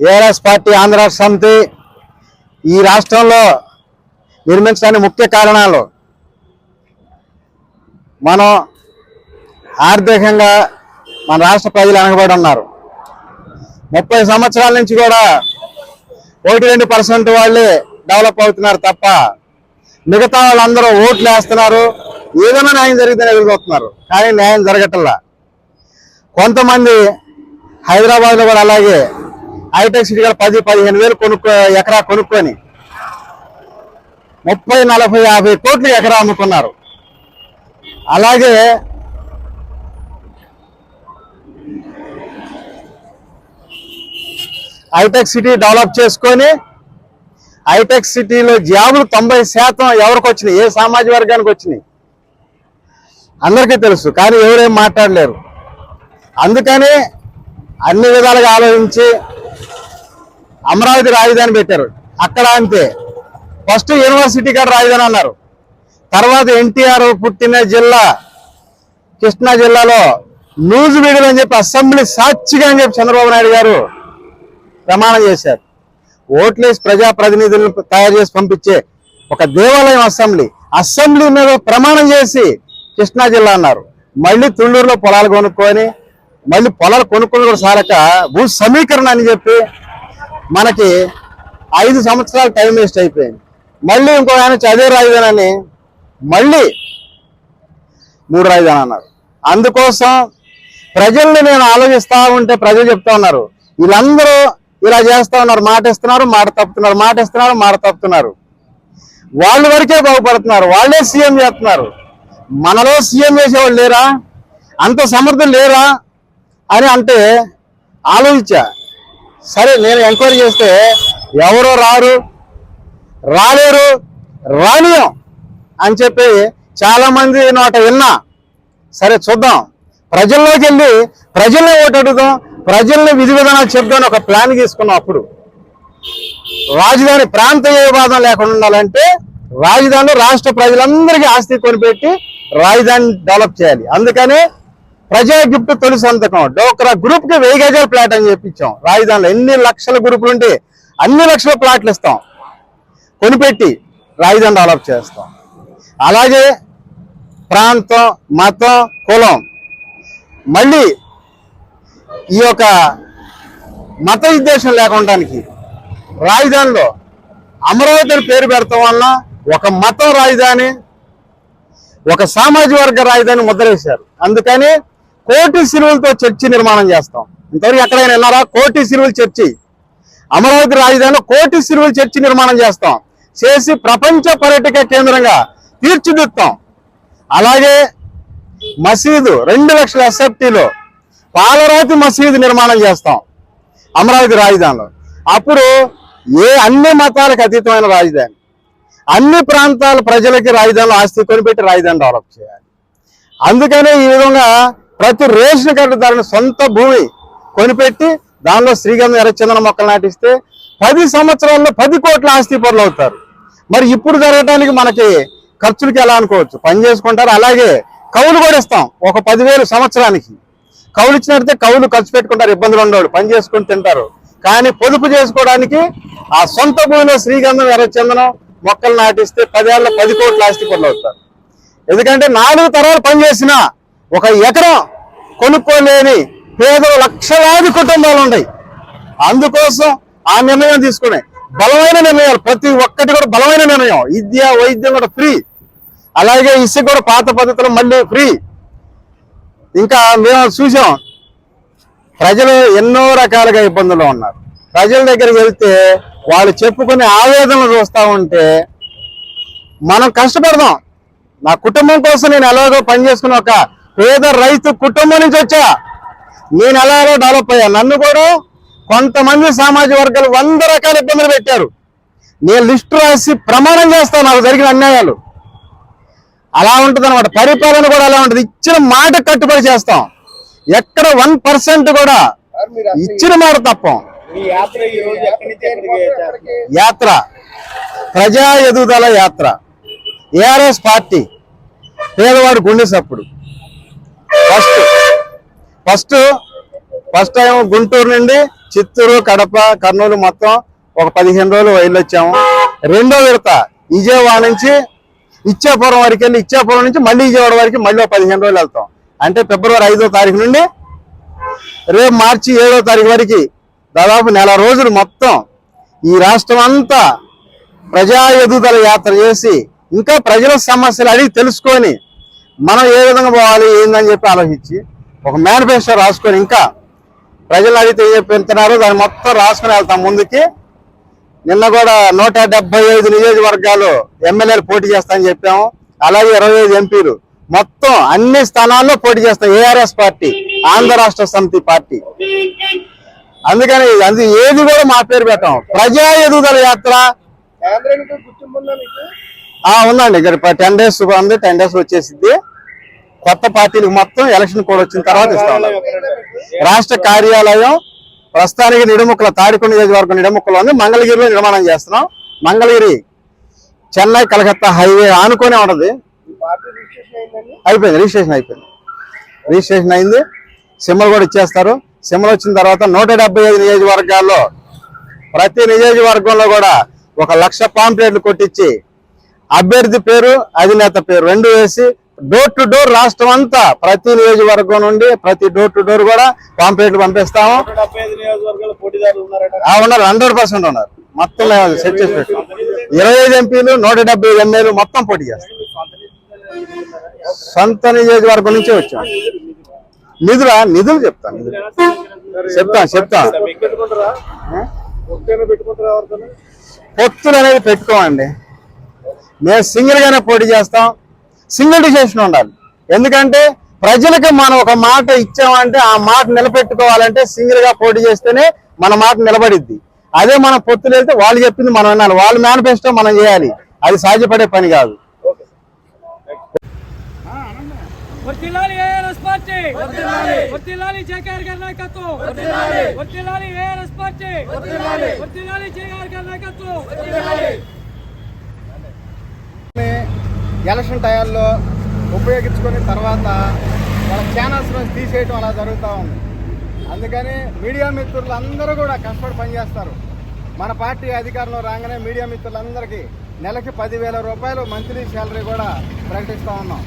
ARS party Andhra సమితి ఈ రాష్ట్రంలో నిర్మించడానికి ముఖ్య కారణాలు. మనం ఆర్థికంగా మన రాష్ట్ర ప్రజలు వెనకబడి ఉన్నారు. ముప్పై సంవత్సరాల నుంచి కూడా ఒకటి రెండు పర్సెంట్ వాళ్ళే డెవలప్ అవుతున్నారు తప్ప మిగతా వాళ్ళందరూ ఓట్లు వేస్తున్నారు. ఏదైనా న్యాయం జరిగితే ఎదుర్కొస్తున్నారు. కానీ న్యాయం జరగటల్లా కొంతమంది హైదరాబాద్లో కూడా అలాగే హైటెక్ సిటీ కూడా పది పదిహేను వేలు కొనుక్కో ఎకరా కొనుక్కొని ముప్పై నలభై యాభై కోట్లు ఎకరా అమ్ముకున్నారు. అలాగే హైటెక్ సిటీ డెవలప్ చేసుకొని హైటెక్ సిటీలో జాబులు తొంభై శాతం ఎవరికి వచ్చినాయి? ఏ సామాజిక వర్గానికి వచ్చినాయి? అందరికీ తెలుసు కానీ ఎవరేం మాట్లాడలేరు. అందుకని అన్ని విధాలుగా ఆలోచించి అమరావతి రాజధాని పెట్టారు. అక్కడ అంతే. ఫస్ట్ యూనివర్సిటీ కాడ రాజధాని అన్నారు. తర్వాత ఎన్టీఆర్ పుట్టిన జిల్లా కృష్ణా జిల్లాలో లూజు వీడులు అని చెప్పి అసెంబ్లీ సాక్షిగా అని చెప్పి చంద్రబాబు నాయుడు గారు ప్రమాణం చేశారు. ఓట్లేసి ప్రజాప్రతినిధులను తయారు చేసి పంపించే ఒక దేవాలయం అసెంబ్లీ. అసెంబ్లీ మీద ప్రమాణం చేసి కృష్ణా జిల్లా అన్నారు. మళ్ళీ తుళ్ళూరులో పొలాలు కొనుక్కొని మళ్ళీ పొలాలు కొనుక్కొని కూడా సారక భూ సమీకరణ అని చెప్పి మనకి ఐదు సంవత్సరాలు టైం వేస్ట్ అయిపోయింది. మళ్ళీ ఇంకో ఆయన చదివే రాజధాని అని మళ్ళీ మూడు రాజధాని అన్నారు. అందుకోసం ప్రజల్ని నేను ఆలోచిస్తా ఉంటే ప్రజలు చెప్తా ఉన్నారు. వీళ్ళందరూ ఇలా చేస్తా ఉన్నారు మాట ఇస్తున్నారు మాట తప్పుతున్నారు మాట ఇస్తున్నారు మాట తప్పుతున్నారు. వాళ్ళు వరకే బాగుపడుతున్నారు వాళ్ళే సీఎం చేస్తున్నారు. మనలో సీఎం చేసేవాళ్ళు లేరా? అంత సమర్థులు లేరా? అని అంటే ఆలోచించా. సరే నేను ఎంక్వైరీ చేస్తే ఎవరో రారు? రాలేరు? రానియం అని చెప్పి చాలా మంది నోట విన్నా. సరే చూద్దాం. ప్రజల్లోకి వెళ్ళి ప్రజల్ని ఓటు అడుగుదాం ప్రజల్ని విధి విధానాలు చెప్దాం ఒక ప్లాన్ తీసుకున్నాం అప్పుడు. రాజధాని ప్రాంతీయ వివాదం లేకుండా ఉండాలంటే రాజధాని రాష్ట్ర ప్రజలందరికీ ఆస్తి కొనిపెట్టి రాజధాని డెవలప్ చేయాలి. అందుకనే ప్రజా గిఫ్ట్ తొలి సంతకం. డోక్రా గ్రూప్కి వెయ్యి గజాల ప్లాట్ అని చెప్పించాం. రాజధానిలో ఎన్ని లక్షల గ్రూపులు ఉంటే అన్ని లక్షల ప్లాట్లు ఇస్తాం. కొనిపెట్టి రాజధాని డెవలప్ చేస్తాం. అలాగే ప్రాంతం మతం కులం. మళ్ళీ ఈ యొక్క మత ఉద్దేశం లేకుండానికి రాజధానిలో అమరావతిని పేరు పెడతాం వల్ల ఒక మతం రాజధాని ఒక సామాజిక వర్గ రాజధాని ముద్రేశారు అందుకని కోటి సిరువులతో చర్చి నిర్మాణం చేస్తాం. ఇంతవరకు ఎక్కడైనా వెళ్ళారా కోటి సిరువులు చర్చి. అమరావతి రాజధానిలో కోటి సిరువులు చర్చి నిర్మాణం చేస్తాం. చేసి ప్రపంచ పర్యటక కేంద్రంగా తీర్చిదిద్దాం అలాగే మసీదు రెండు లక్షల ఎస్ఎఫ్టీలో పాలరాతి మసీదు నిర్మాణం చేస్తాం. అమరావతి రాజధానిలో. అప్పుడు ఏ అన్ని మతాలకు అతీతమైన రాజధాని? అన్ని ప్రాంతాల ప్రజలకి రాజధానిలో ఆస్తి కొనిపెట్టి రాజధాని డెవలప్ చేయాలి. అందుకనే ఈ విధంగా ప్రతి రేషన్ కార్డు ధరని సొంత భూమి కొనిపెట్టి దానిలో శ్రీగంధం ఎర్రచందన మొక్కలు నాటిస్తే పది సంవత్సరాల్లో పది కోట్ల ఆస్తి పనులు అవుతారు. మరి ఇప్పుడు జరగడానికి మనకి ఖర్చులకి ఎలా అనుకోవచ్చు? పని చేసుకుంటారు. అలాగే కౌలు కూడా ఇస్తాం ఒక పదివేలు సంవత్సరానికి. కౌలు ఇచ్చినట్టే కౌలు ఖర్చు పెట్టుకుంటారు. ఇబ్బందులు ఉండవు. పని చేసుకుని తింటారు. కానీ పొదుపు చేసుకోవడానికి ఆ సొంత భూమిలో శ్రీగంధం ఎర్రచందనం మొక్కలు నాటిస్తే పదేళ్ళ పది కోట్ల ఆస్తి పనులు అవుతారు. ఎందుకంటే నాలుగు తరాలు పనిచేసినా ఒక ఎకరం కొనుక్కోలేని పేదల లక్షలాది కుటుంబాలు ఉన్నాయి. అందుకోసం ఆ నిర్ణయం తీసుకునే బలమైన నిర్ణయాలు ప్రతి ఒక్కటి కూడా బలమైన నిర్ణయం. విద్య వైద్యం కూడా ఫ్రీ. అలాగే ఇసుక కూడా పాత పద్ధతులు మళ్ళీ ఫ్రీ. ఇంకా మేము చూసాం ప్రజలు ఎన్నో రకాలుగా ఇబ్బందులు ఉన్నారు. ప్రజల దగ్గరికి వెళ్తే వాళ్ళు చెప్పుకునే ఆవేదనలు చూస్తూ ఉంటే మనం కష్టపడదాం. నా కుటుంబం కోసం నేను ఎలాగో పనిచేసుకున్న ఒక పేద రైతు కుటుంబం నుంచి వచ్చా. నేను ఎలాగో డెవలప్ అయ్యా. నన్ను కూడా కొంతమంది సామాజిక వర్గాలు వంద రకాల ఇబ్బందులు పెట్టారు. నేను లిస్టు రాసి ప్రమాణం చేస్తాను నాకు జరిగిన అన్యాయాలు. అలా ఉంటుంది అనమాట పరిపాలన కూడా అలా ఉంటుంది. ఇచ్చిన మాట కట్టుబడి చేస్తాం. ఎక్కడ వన్ పర్సెంట్ కూడా ఇచ్చిన మాట తప్పం. యాత్ర. ప్రజా ఎదుగుదల యాత్ర. ARS party. పేదవాడు గుండె సప్పుడు. First first first time Guntur నుండి చిత్తూరు కడప కర్నూలు మొత్తం ఒక పదిహేను రోజులు వైలు వచ్చాము. రెండో విడత విజయవాడ నుంచి ఇచ్చాపురం వరకు వెళ్ళి ఇచ్చాపురం నుంచి మళ్ళీ విజయవాడ వరకు మళ్ళీ ఒక పదిహేను రోజులు వెళ్తాం. అంటే ఫిబ్రవరి ఐదో తారీఖు నుండి రేపు మార్చి ఏడో తారీఖు వరకు దాదాపు నెల రోజులు మొత్తం ఈ రాష్ట్రం అంతా ప్రజా ఎదుగుదల యాత్ర చేసి ఇంకా ప్రజల సమస్యలు అడిగి తెలుసుకొని మనం ఏ విధంగా పోవాలి ఏందని చెప్పి ఆలోచించి ఒక మేనిఫెస్టో రాసుకొని ఇంకా ప్రజలు అడిగితే ఏం చెప్తున్నారో దాన్ని మొత్తం రాసుకొని వెళ్తాం. ముందుకి నిన్న కూడా నూట డెబ్బై ఐదు నియోజకవర్గాలు ఎమ్మెల్యేలు పోటీ చేస్తామని చెప్పాము. అలాగే ఇరవై ఐదు ఎంపీలు. మొత్తం అన్ని స్థానాల్లో పోటీ చేస్తాం. ఏఆర్ఎస్ పార్టీ ఆంధ్ర రాష్ట్ర సమితి పార్టీ. అందుకని అది ఏది కూడా మా పేరు పెట్టాం. ప్రజా ఎదుగుదల యాత్ర ఉందండి. ఇక్కడ టెన్ డేస్ ఉంది. టెన్ డేస్ వచ్చేసింది కొత్త పార్టీలకు మొత్తం ఎలక్షన్ కూడా వచ్చిన తర్వాత ఇస్తాం రాష్ట్ర కార్యాలయం ప్రస్తుతానికి నిడుముక్కల తాడికొండ నియోజకవర్గం నిడుముక్కలో ఉంది. మంగళగిరిలో నిర్మాణం చేస్తున్నాం. మంగళగిరి చెన్నై కలకత్తా హైవే ఆనుకునే ఉంటది. అయిపోయింది. రిజిస్ట్రేషన్ అయిపోయింది. రిజిస్ట్రేషన్ అయింది. సింబల్ కూడా ఇచ్చేస్తారు. సింబల్ వచ్చిన తర్వాత నూట ఐదు నియోజకవర్గాల్లో ప్రతి నియోజకవర్గంలో కూడా ఒక లక్ష పాంప్లెట్లు కొట్టించి అభ్యర్థి పేరు అధినేత పేరు రెండు వేసి డోర్ టు డోర్ రాష్ట్రం అంతా ప్రతి నియోజకవర్గం నుండి ప్రతి డోర్ టు డోర్ కూడా పాంప్లెట్లు పంపిస్తాము. ఉన్నారు హండ్రెడ్ పర్సెంట్ ఉన్నారు. మొత్తం సెట్ చేసి పెట్టాం. ఇరవై ఐదు ఎంపీలు నూట డెబ్బై ఐదు ఎమ్మెల్యేలు మొత్తం పోటీ చేస్తాం. సొంత నియోజకవర్గం నుంచే వచ్చాం. నిధులా? నిధులు చెప్తాను చెప్తాను చెప్తాను పొత్తులు అనేది పెట్టుకోమండి. మేము సింగిల్ గానే పోటీ చేస్తాం. సింగిల్ డిసిషన్ ఉండాలి. ఎందుకంటే ప్రజలకు మనం ఒక మాట ఇచ్చామంటే ఆ మాట నిలబెట్టుకోవాలంటే సింగిల్గా పోటీ చేస్తేనే మన మాట నిలబడిద్ది. అదే మనం పొత్తులు వెళ్తే వాళ్ళు చెప్పింది మనం వినాలి. వాళ్ళ మేనిఫెస్టో మనం చేయాలి. అది సాధ్యపడే పని కాదు. వర్తిల్లాలి ఏఆర్ఎస్ పార్టీ. వర్తిల్లాలి వర్తిల్లాలి జేకేఆర్ గారి నాయకత్వం. వర్తిల్లాలి వర్తిల్లాలి ఏఆర్ఎస్ పార్టీ. వర్తిల్లాలి వర్తిల్లాలి జేకేఆర్ గారి నాయకత్వం. వర్తిల్లాలి ఎలక్షన్ టయాల్లో ఉపయోగించుకుని తర్వాత వాళ్ళ ఛానల్స్ నుంచి తీసేయటం అలా జరుగుతూ ఉంది. అందుకని మీడియా మిత్రులు అందరూ కూడా కష్టపడి పనిచేస్తారు. మన పార్టీ అధికారంలో రాగానే మీడియా మిత్రులందరికీ నెలకి పదివేల రూపాయలు మంత్లీ శాలరీ కూడా ప్రకటిస్తూ ఉన్నాం.